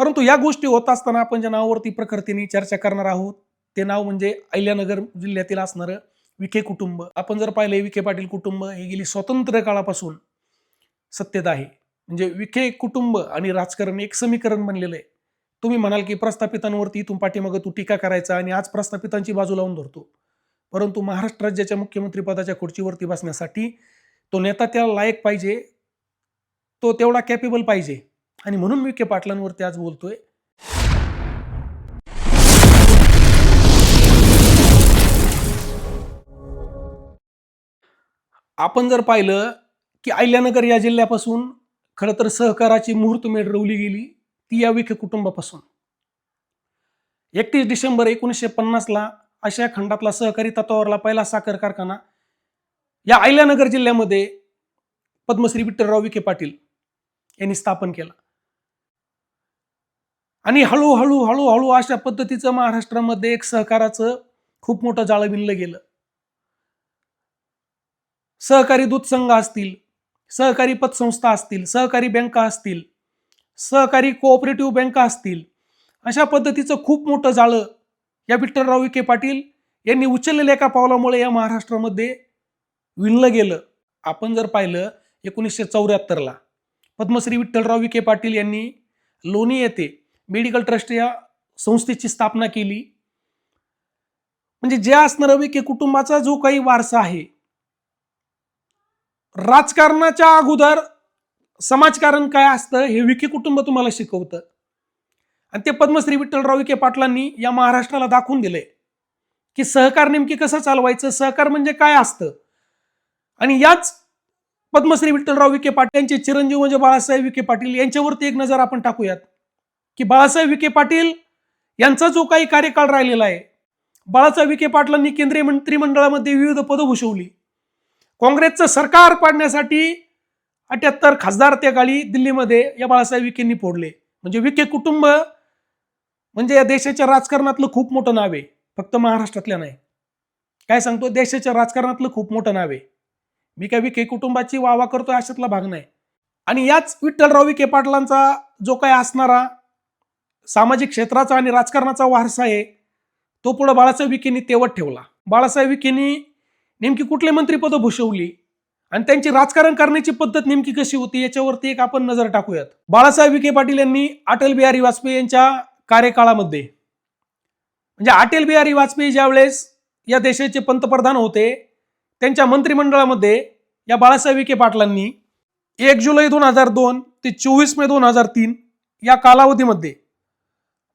परंतु या गोष्टी होत असताना आपण ज्या नावावरती प्रकृतीने चर्चा करणार आहोत ते नाव म्हणजे अहिल्यानगर जिल्ह्यातील असणारं विखे कुटुंब. आपण जर पाहिलं विखे पाटील कुटुंब हे गेली स्वतंत्र काळापासून सत्तेत आहे. म्हणजे विखे कुटुंब आणि राजकारण एक समीकरण बनलेलं आहे. तुम्ही म्हणाल की प्रस्थापितांवरती इथून पाठीमागं तू टीका करायचा आणि आज प्रस्थापितांची बाजू लावून धरतो. परंतु महाराष्ट्र राज्याच्या मुख्यमंत्री पदाच्या खुर्चीवरती बसण्यासाठी तो नेता त्याला लायक पाहिजे तो तेवढा कॅपेबल पाहिजे. आणि म्हणून मी विखे पाटलांवरती आज बोलतोय. आपण जर पाहिलं की अहिल्यानगर या जिल्ह्यापासून खरं तर सहकाराची मुहूर्तमेढ रवली गेली ती या विखे कुटुंबापासून. एकतीस डिसेंबर एकोणीसशे पन्नासला आशिया खंडातला सहकारी तत्वावरला पहिला साखर कारखाना या अहिल्यानगर जिल्ह्यामध्ये पद्मश्री विठ्ठलराव विखे पाटील यांनी स्थापन केला. आणि हळूहळू हळूहळू अशा पद्धतीचं महाराष्ट्रामध्ये एक सहकाराचं खूप मोठं जाळं विणलं गेलं. सहकारी दूध संघ असतील सहकारी पतसंस्था असतील सहकारी बँका असतील सहकारी कोऑपरेटिव्ह बँका असतील अशा पद्धतीचं खूप मोठं जाळं या विठ्ठलराव विखे पाटील यांनी उचललेल्या एका पावलामुळे या महाराष्ट्रामध्ये विणलं गेलं. आपण जर पाहिलं एकोणीसशे चौऱ्याहत्तरला पद्मश्री विठ्ठलराव विखे पाटील यांनी लोणी येथे मेडिकल ट्रस्ट या संस्थेची स्थापना केली. म्हणजे जे असणार विखे कुटुंबाचा जो काही वारसा आहे राजकारणाच्या अगोदर समाजकारण काय असतं हे विखे कुटुंब तुम्हाला शिकवतं. आणि ते पद्मश्री विठ्ठलराव विखे पाटलांनी या महाराष्ट्राला दाखवून दिलंय की सहकार नेमकी कसं चालवायचं सहकार म्हणजे काय असतं? आणि याच पद्मश्री विठ्ठलराव विखे पाटील यांचे चिरंजीव म्हणजे बाळासाहेब विखे पाटील यांच्यावरती एक नजर आपण टाकूयात. की बाळासाहेब विखे पाटील यांचा जो काही कार्यकाळ राहिलेला आहे बाळासाहेब विखे पाटलांनी केंद्रीय मंत्रिमंडळामध्ये विविध पदं भूषवली. काँग्रेसचं सरकार पाडण्यासाठी अठ्याहत्तर खासदार त्या काळी दिल्लीमध्ये या बाळासाहेब विखेंनी फोडले. म्हणजे विखे कुटुंब म्हणजे या देशाच्या राजकारणातलं खूप मोठं नाव आहे फक्त महाराष्ट्रातल्या नाही. काय सांगतो? देशाच्या राजकारणातलं खूप मोठं नाव आहे. मी काय विखे कुटुंबाची वावा करतोय अशातला भाग नाही. आणि याच विठ्ठलराव विखे पाटलांचा जो काय असणारा सामाजिक क्षेत्राचा आणि राजकारणाचा वारसा आहे. तो पुढे बाळासाहेब विखेंनी तेवत ठेवला. बाळासाहेब विखेंनी नेमकी कुठले मंत्रीपदं भूषवली? आणि त्यांची राजकारण करण्याची पद्धत नेमकी कशी होती? याच्यावरती एक आपण नजर टाकूयात. बाळासाहेब विखे पाटील यांनी अटल बिहारी वाजपेयी यांच्या कार्यकाळामध्ये म्हणजे अटल बिहारी वाजपेयी ज्यावेळेस या देशाचे पंतप्रधान होते त्यांच्या मंत्रिमंडळामध्ये या बाळासाहेब विखे पाटलांनी एक जुलै दोन हजार दोन ते चोवीस मे दोन हजार तीन या कालावधीमध्ये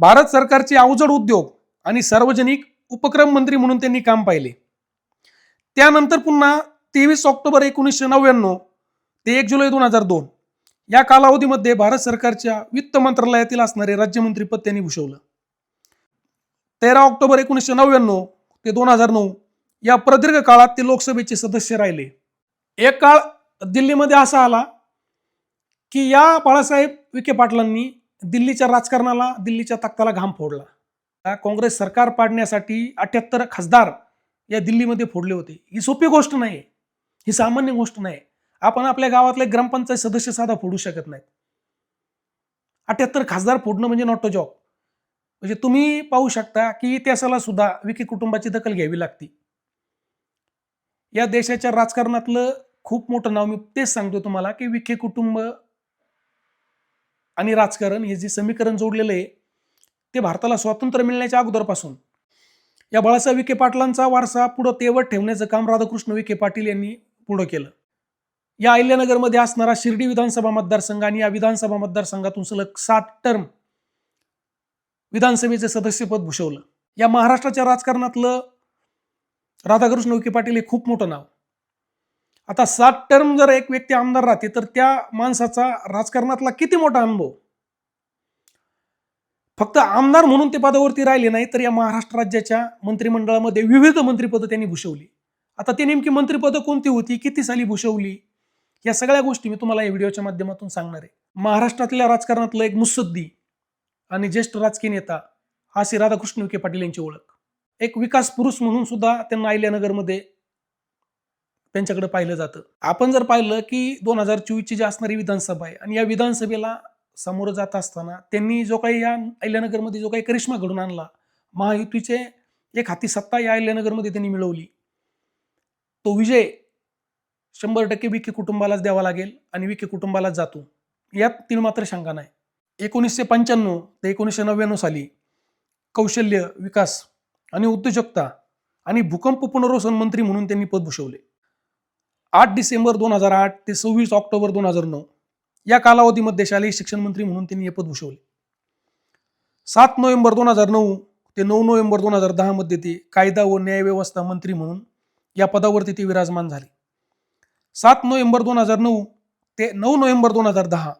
भारत सरकारचे अवजड उद्योग आणि सार्वजनिक उपक्रम मंत्री म्हणून त्यांनी काम पाहिले. त्यानंतर पुन्हा तेवीस ऑक्टोबर एकोणीसशे नव्याण्णव ते एक जुलै दोन हजार दोन या कालावधीमध्ये भारत सरकारच्या वित्त मंत्रालयातील असणारे राज्यमंत्रीपद त्यांनी भूषवलं. तेरा ऑक्टोबर एकोणीसशे नव्याण्णव ते दोन हजार नऊ या प्रदीर्घ काळात ते लोकसभेचे सदस्य राहिले. एक काळ दिल्लीमध्ये असा आला की या बाळासाहेब विखे पाटलांनी दिल्लीच्या राजकारणाला दिल्लीच्या तख्ताला घाम फोडला. काँग्रेस सरकार पाडण्यासाठी अठ्याहत्तर खासदार या दिल्लीमध्ये फोडले होते. ही सोपी गोष्ट नाही. ही सामान्य गोष्ट नाही. आपण आपल्या गावातले ग्रामपंचायत सदस्य साधा फोडू शकत नाहीत. अठ्याहत्तर खासदार फोडणं म्हणजे नॉट अ जॉब म्हणजे तुम्ही पाहू शकता की इतिहासाला सुद्धा विकी कुटुंबाची दखल घ्यावी लागते. या देशाच्या राजकारणातलं खूप मोठं नाव मी तेच सांगतो तुम्हाला की विखे कुटुंब आणि राजकारण हे जे समीकरण जोडलेलं आहे ते भारताला स्वातंत्र्य मिळण्याच्या अगोदरपासून. या बाळासाहेब विखे पाटलांचा वारसा पुढं तेवत ठेवण्याचं काम राधाकृष्ण विखे पाटील यांनी पुढं केलं. या अहिल्यानगरमध्ये असणारा शिर्डी विधानसभा मतदारसंघ आणि या विधानसभा मतदारसंघातून सलग सात टर्म विधानसभेचे सदस्यपद भूषवलं. या महाराष्ट्राच्या राजकारणातलं राधाकृष्ण विखे पाटील हे खूप मोठं नाव. आता सात टर्म जर एक व्यक्ती आमदार राहते तर त्या माणसाचा राजकारणातला किती मोठा अनुभव? फक्त आमदार म्हणून ते पदावरती राहिले नाही तर या महाराष्ट्र राज्याच्या मंत्रिमंडळामध्ये विविध मंत्रिपदं त्यांनी भूषवली. आता ते नेमकी मंत्रिपदं कोणती होती किती साली भूषवली या सगळ्या गोष्टी मी तुम्हाला या व्हिडिओच्या माध्यमातून सांगणार आहे. महाराष्ट्रातल्या राजकारणातलं एक मुसद्दी आणि ज्येष्ठ राजकीय नेता हा श्री राधाकृष्ण विखे पाटील यांची ओळख. एक विकास पुरुष म्हणून सुद्धा त्यांना अहिल्यानगरमध्ये त्यांच्याकडे पाहिलं जातं. आपण जर पाहिलं की दोन हजार चोवीसची जी असणारी विधानसभा आहे आणि या विधानसभेला सामोरं जात असताना त्यांनी जो काही या अहिल्यानगरमध्ये जो काही करिश्मा घडून आणला महायुतीचे एक हाती सत्ता या अहिल्यानगरमध्ये त्यांनी मिळवली. तो विजय शंभर टक्के विखे कुटुंबालाच द्यावा लागेल आणि विखे कुटुंबालाच जातो. यात तीन मात्र शंका नाही. एकोणीसशे पंच्याण्णव ते एकोणीसशे नव्याण्णव साली कौशल्य विकास आणि उद्योजकता आणि भूकंप पुनर्वसन मंत्री म्हणून त्यांनी पद भूषवले. आठ डिसेंबर दोन हजार आठ ते सव्वीस ऑक्टोबर दोन हजार नऊ. या कालावधीमध्ये शालेय शिक्षण मंत्री म्हणून त्यांनी हे पद भूषवले. सात नोव्हेंबर दोन हजार नऊ ते नऊ नोव्हेंबर दोन हजार दहा मध्ये ते कायदा व न्यायव्यवस्था मंत्री म्हणून या पदावरती ते विराजमान झाले. सात नोव्हेंबर दोन हजार नऊ ते नऊ नोव्हेंबर दोन हजार दहा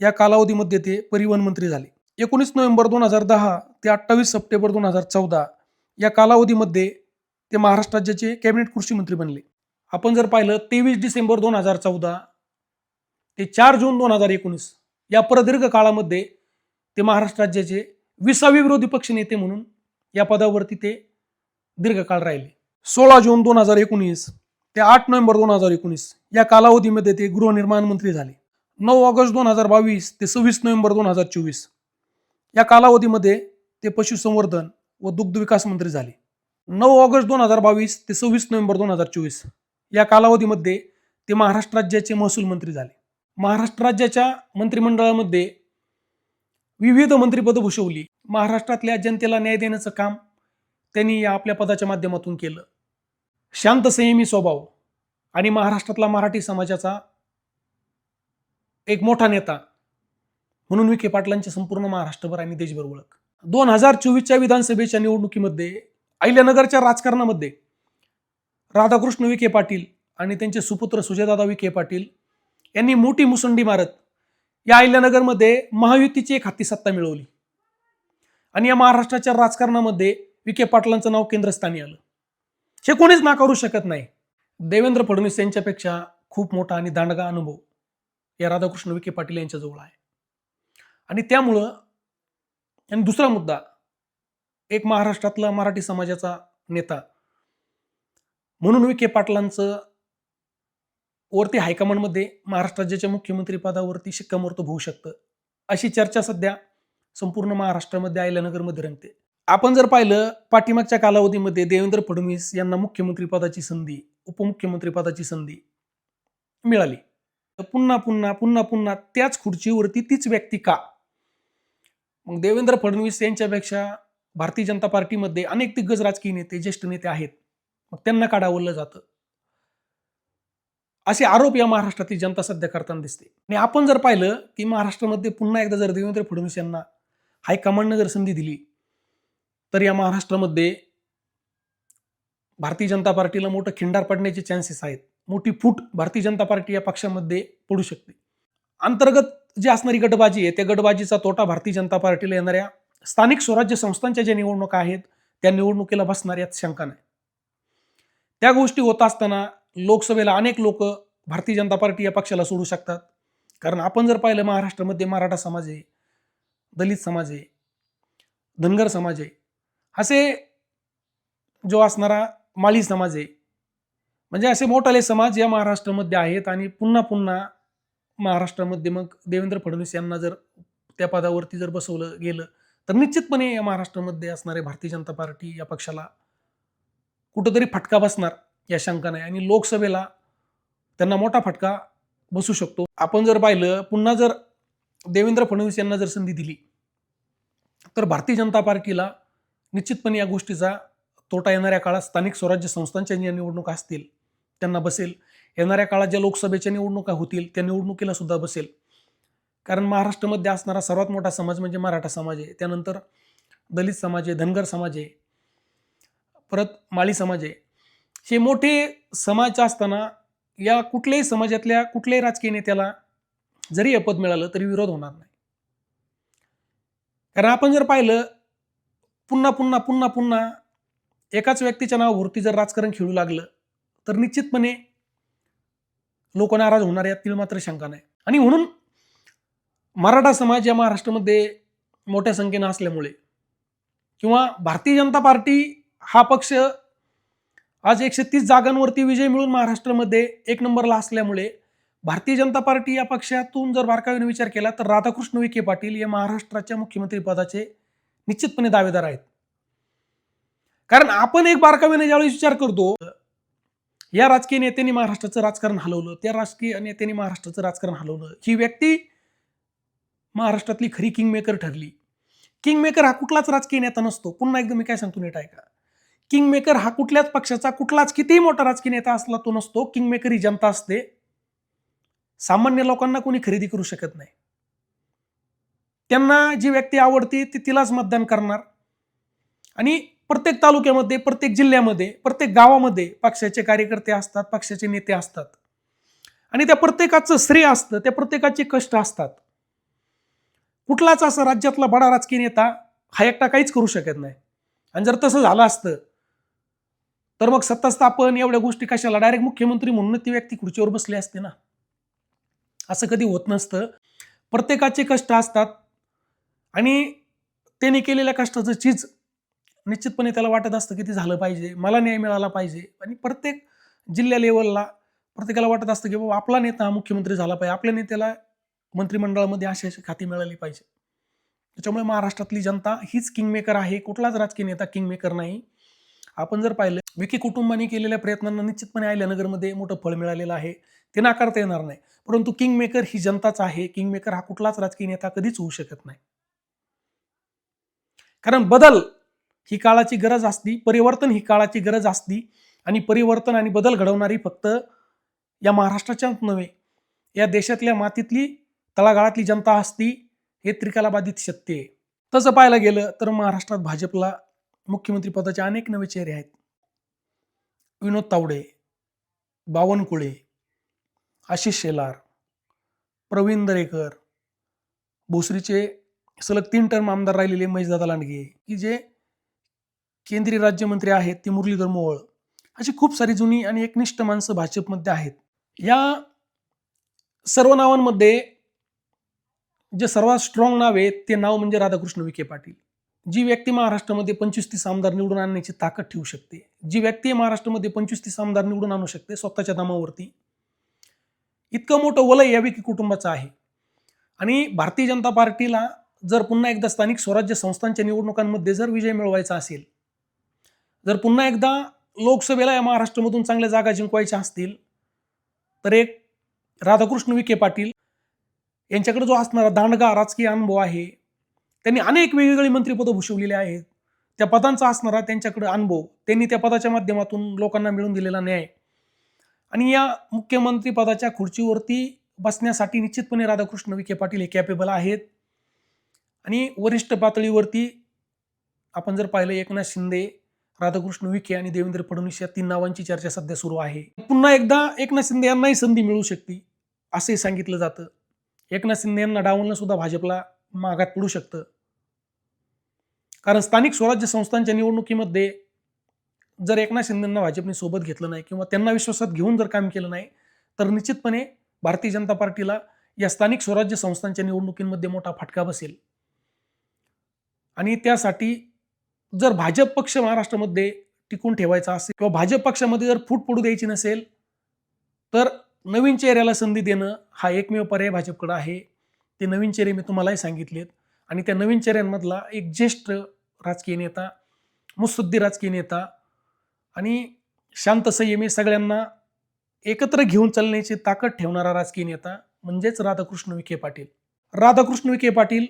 या कालावधीमध्ये ते परिवहन मंत्री झाले. एकोणीस नोव्हेंबर दोन हजार दहा ते अठ्ठावीस सप्टेंबर दोन हजार चौदा या कालावधीमध्ये ते महाराष्ट्र राज्याचे कॅबिनेट कृषी मंत्री बनले. आपण जर पाहिलं तेवीस डिसेंबर दोन हजार चौदा ते चार जून दोन हजार एकोणीस या प्रदीर्घ काळामध्ये ते महाराष्ट्र राज्याचे विसावे विरोधी पक्ष नेते म्हणून या पदावरती ते दीर्घकाळ राहिले. सोळा जून दोन हजार एकोणीस ते आठ नोव्हेंबर दोन हजार एकोणीस या कालावधीमध्ये ते गृहनिर्माण मंत्री झाले. नऊ ऑगस्ट दोन हजार बावीस ते सव्वीस नोव्हेंबर दोन हजार चोवीस या कालावधीमध्ये ते पशुसंवर्धन व दुग्ध विकास मंत्री झाले. नऊ ऑगस्ट दोन हजार बावीस ते सव्वीस नोव्हेंबर दोन हजार चोवीस या कालावधीमध्ये ते महाराष्ट्र राज्याचे महसूल मंत्री झाले. महाराष्ट्र राज्याच्या मंत्रिमंडळामध्ये विविध मंत्रिपदं भूषवली. महाराष्ट्रातल्या जनतेला न्याय देण्याचं काम त्यांनी या आपल्या पदाच्या माध्यमातून केलं. शांत संयमी स्वभाव आणि महाराष्ट्रातला मराठी समाजाचा एक मोठा नेता म्हणून विखे पाटलांची संपूर्ण महाराष्ट्रभर आणि देशभर ओळख. दोन हजार चोवीसच्या विधानसभेच्या निवडणुकीमध्ये अहिल्यानगरच्या राजकारणामध्ये राधाकृष्ण विखे पाटील आणि त्यांचे सुपुत्र सुजयदादा विखे पाटील यांनी मोठी मुसंडी मारत या अहिल्यानगरमध्ये महायुतीची एक हाती सत्ता मिळवली. आणि या महाराष्ट्राच्या राजकारणामध्ये विखे पाटलांचं नाव केंद्रस्थानी आलं. हे कोणीच नाकारू शकत नाही. देवेंद्र फडणवीस यांच्यापेक्षा खूप मोठा आणि दांडगा अनुभव या राधाकृष्ण विखे पाटील यांच्याजवळ आहे. आणि त्यामुळं आणि दुसरा मुद्दा एक महाराष्ट्रातला मराठी समाजाचा नेता म्हणून विखे पाटलांचं वरती हायकमांडमध्ये महाराष्ट्र राज्याच्या मुख्यमंत्रीपदावरती शिक्कामोर्तब होऊ शकतं अशी चर्चा सध्या संपूर्ण महाराष्ट्रामध्ये अहिल्यानगरमध्ये रंगते. आपण जर पाहिलं पाठीमागच्या कालावधीमध्ये देवेंद्र फडणवीस यांना मुख्यमंत्रीपदाची संधी उपमुख्यमंत्रीपदाची संधी मिळाली. तर पुन्हा पुन्हा पुन्हा पुन्हा त्याच खुर्चीवरती तीच व्यक्ती का? मग देवेंद्र फडणवीस यांच्यापेक्षा भारतीय जनता पार्टीमध्ये अनेक दिग्गज राजकीय नेते ज्येष्ठ नेते आहेत. मग त्यांना काढावलं जातं. असे आरोप या महाराष्ट्रातील जनता सध्या करताना दिसते. आणि आपण जर पाहिलं की महाराष्ट्रामध्ये पुन्हा एकदा जर देवेंद्र फडणवीस यांना हायकमांडनं जर संधी दिली तर या महाराष्ट्रामध्ये भारतीय जनता पार्टीला मोठं खिंडार पडण्याचे चान्सेस आहेत. मोठी फूट भारतीय जनता पार्टी या पक्षामध्ये पडू शकते. अंतर्गत जी असणारी गटबाजी आहे त्या गटबाजीचा तोटा भारतीय जनता पार्टीला येणाऱ्या स्थानिक स्वराज्य संस्थांच्या ज्या निवडणुका आहेत त्या निवडणुकीला बसणार यात शंका नाही. त्या गोष्टी होत असताना लोकसभेला अनेक लोक भारतीय जनता पार्टी या पक्षाला सोडू शकतात. कारण आपण जर पाहिलं महाराष्ट्रामध्ये मराठा समाज आहे दलित समाज आहे धनगर समाज आहे असे जो असणारा माळी समाज आहे म्हणजे असे मोठाले समाज या महाराष्ट्रामध्ये आहेत आणि पुन्हा पुन्हा महाराष्ट्रामध्ये मग देवेंद्र फडणवीस यांना जर त्या पदावरती जर बसवलं गेलं तर निश्चितपणे या महाराष्ट्रामध्ये असणारे भारतीय जनता पार्टी या पक्षाला कुठंतरी फटका बसणार या शंका नाही आणि लोकसभेला त्यांना मोठा फटका बसू शकतो. आपण जर पाहिलं पुन्हा जर देवेंद्र फडणवीस यांना जर संधी दिली तर भारतीय जनता पार्टीला निश्चितपणे या गोष्टीचा तोटा येणाऱ्या काळात स्थानिक स्वराज्य संस्थांच्या ज्या निवडणुका असतील त्यांना बसेल. येणाऱ्या काळात ज्या लोकसभेच्या निवडणुका होतील त्या निवडणुकीला सुद्धा बसेल. कारण महाराष्ट्रामध्ये असणारा सर्वात मोठा समाज म्हणजे मराठा समाज आहे. त्यानंतर दलित समाज आहे धनगर समाज आहे. परत माळी समाज आहे. हे मोठे समाज असताना या कुठल्याही समाजातल्या कुठल्याही राजकीय नेत्याला जरी हे पद मिळालं तरी विरोध होणार नाही. कारण आपण जर पाहिलं पुन्हा पुन्हा पुन्हा पुन्हा एकाच व्यक्तीच्या नावावरती जर राजकारण खेळू लागलं तर निश्चितपणे लोक नाराज होणार यातील मात्र शंका नाही. आणि म्हणून मराठा समाज या महाराष्ट्रामध्ये मोठ्या संख्येनं असल्यामुळे किंवा भारतीय जनता पार्टी हा पक्ष आज एकशे तीस जागांवरती विजय मिळून महाराष्ट्रामध्ये एक नंबरला असल्यामुळे भारतीय जनता पार्टी या पक्षातून जर बारकावीने विचार केला तर राधाकृष्ण विखे पाटील हे महाराष्ट्राच्या मुख्यमंत्री पदाचे निश्चितपणे दावेदार आहेत. कारण आपण एक बारकावीने ज्यावेळी विचार करतो या राजकीय नेत्यांनी महाराष्ट्राचं राजकारण हलवलं त्या राजकीय नेत्यांनी महाराष्ट्राचं राजकारण हलवलं. ही व्यक्ती महाराष्ट्रातली खरी किंगमेकर ठरली. किंगमेकर हा कुठलाच राजकीय नेता नसतो. पुन्हा एकदा मी काय सांगतो नीट ऐका. किंगमेकर हा कुठल्याच पक्षाचा कुठलाच कितीही मोठा राजकीय नेता असला तो नसतो. किंगमेकर ही जनता असते. सामान्य लोकांना कोणी खरेदी करू शकत नाही. त्यांना जी व्यक्ती आवडते ती तिलाच मतदान करणार. आणि प्रत्येक तालुक्यामध्ये प्रत्येक जिल्ह्यामध्ये प्रत्येक गावामध्ये पक्षाचे कार्यकर्ते असतात पक्षाचे नेते असतात. आणि त्या प्रत्येकाचं श्रेय असतं त्या प्रत्येकाचे कष्ट असतात. कुठलाच असा राज्यातला बडा राजकीय नेता हा एकटा काहीच करू शकत नाही. आणि जर तसं झालं असतं तर मग सत्ता स्थापन एवढ्या गोष्टी कशाला? डायरेक्ट मुख्यमंत्री म्हणून ती व्यक्ती खुर्चीवर बसली असते ना. असं कधी होत नसतं. प्रत्येकाचे कष्ट असतात. आणि त्याने केलेल्या कष्टाचं चीज निश्चितपणे त्याला वाटत असतं की ते झालं पाहिजे मला न्याय मिळाला पाहिजे. आणि प्रत्येक जिल्हा लेवलला प्रत्येकाला वाटत असतं की बाबा आपला नेता हा मुख्यमंत्री झाला पाहिजे. आपल्या नेत्याला मंत्रिमंडळामध्ये अशी अशी खाती मिळाली पाहिजे. त्याच्यामुळे महाराष्ट्रातली जनता हीच किंगमेकर आहे. कुठलाच राजकीय नेता किंगमेकर नाही. आपण जर पाहिलं विखे कुटुंबाने केलेल्या प्रयत्नांना निश्चितपणे अहिल्यानगरमध्ये मोठं फळ मिळालेलं आहे. ते नाकारता येणार नाही. परंतु किंगमेकर ही जनताच आहे. किंगमेकर हा कुठलाच राजकीय नेता कधीच होऊ शकत नाही. कारण बदल ही काळाची गरज असती परिवर्तन ही काळाची गरज असती आणि परिवर्तन आणि बदल घडवणारी फक्त या महाराष्ट्राच्याच नव्हे या देशातल्या मातीतली तळागाळातली जनता असती हे त्रिकालाबाधित सत्य आहे. तसं पाहायला गेलं तर महाराष्ट्रात भाजपला मुख्यमंत्री पदाचे अनेक नवे चेहरे आहेत. विनोद तावडे बावनकुळे आशिष शेलार प्रवीण दरेकर भोसरीचे सलग तीन टर्म आमदार राहिलेले महेशदादा लांडगे की जे केंद्रीय राज्यमंत्री आहेत ते मुरलीधर मोहोळ अशी खूप सारी जुनी आणि एकनिष्ठ माणसं भाजपमध्ये आहेत. या सर्व नावांमध्ये जे सर्वात स्ट्रॉंग नाव आहे ते नाव म्हणजे राधाकृष्ण विखे पाटील. जी व्यक्ती महाराष्ट्रामध्ये पंचवीस तीस आमदार निवडून आणण्याची ताकद ठेवू शकते जी व्यक्ती महाराष्ट्रामध्ये पंचवीस तीस आमदार निवडून आणू शकते स्वतःच्या दामावरती. इतकं मोठं वलय यापैकी कुटुंबाचं आहे. आणि भारतीय जनता पार्टीला जर पुन्हा एकदा स्थानिक स्वराज्य संस्थांच्या निवडणुकांमध्ये जर विजय मिळवायचा असेल जर पुन्हा एकदा लोकसभेला या महाराष्ट्रामधून चांगल्या जागा जिंकवायच्या असतील तर एक राधाकृष्ण विखे पाटील यांच्याकडे जो असणारा दांडगा राजकीय अनुभव आहे त्यांनी अनेक वेगवेगळी मंत्रिपदं भूषवलेली आहेत. त्या पदांचा असणारा त्यांच्याकडे अनुभव त्यांनी त्या पदाच्या माध्यमातून लोकांना मिळून दिलेला न्याय. आणि या मुख्यमंत्री पदाच्या खुर्चीवरती बसण्यासाठी निश्चितपणे राधाकृष्ण विखे पाटील हे कॅपेबल आहेत. आणि वरिष्ठ पातळीवरती आपण जर पाहिलं एकनाथ शिंदे राधाकृष्ण विखे आणि देवेंद्र फडणवीस या तीन नावांची चर्चा सध्या सुरू आहे. पुन्हा एकदा एकनाथ शिंदे यांनाही संधी मिळू शकते असंही सांगितलं जातं. एकनाथ शिंदे यांना डावलणं सुद्धा भाजपला मागात पडू शकतं. कारण स्थानिक स्वराज्य संस्थांच्या निवडणुकीमध्ये जर एकनाथ शिंदेंना भाजपने सोबत घेतलं नाही किंवा त्यांना विश्वासात घेऊन जर काम केलं नाही तर निश्चितपणे भारतीय जनता पार्टीला या स्थानिक स्वराज्य संस्थांच्या निवडणुकींमध्ये मोठा फटका बसेल. आणि त्यासाठी जर भाजप पक्ष महाराष्ट्रामध्ये टिकून ठेवायचा असेल किंवा भाजप पक्षामध्ये जर फूट पडू द्यायची नसेल तर नवीन चेहऱ्याला संधी देणं हा एकमेव पर्याय भाजपकडे आहे. ते नवीन चेहरे मी तुम्हालाही सांगितलेत. आणि त्या नवीन चेहऱ्यांमधला एक ज्येष्ठ राजकीय नेता मुत्सद्दी राजकीय नेता आणि शांत संयमी सगळ्यांना एकत्र घेऊन चालण्याची ताकद ठेवणारा राजकीय नेता म्हणजेच राधाकृष्ण विखे पाटील. राधाकृष्ण विखे पाटील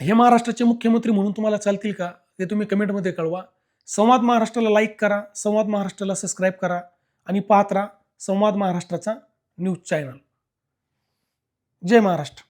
हे महाराष्ट्राचे मुख्यमंत्री म्हणून तुम्हाला चालतील का? ते तुम्ही कमेंटमध्ये कळवा. संवाद महाराष्ट्राला लाईक करा संवाद महाराष्ट्राला सबस्क्राईब करा आणि पाहत राहा संवाद महाराष्ट्राचा न्यूज चॅनल जय महाराष्ट्र.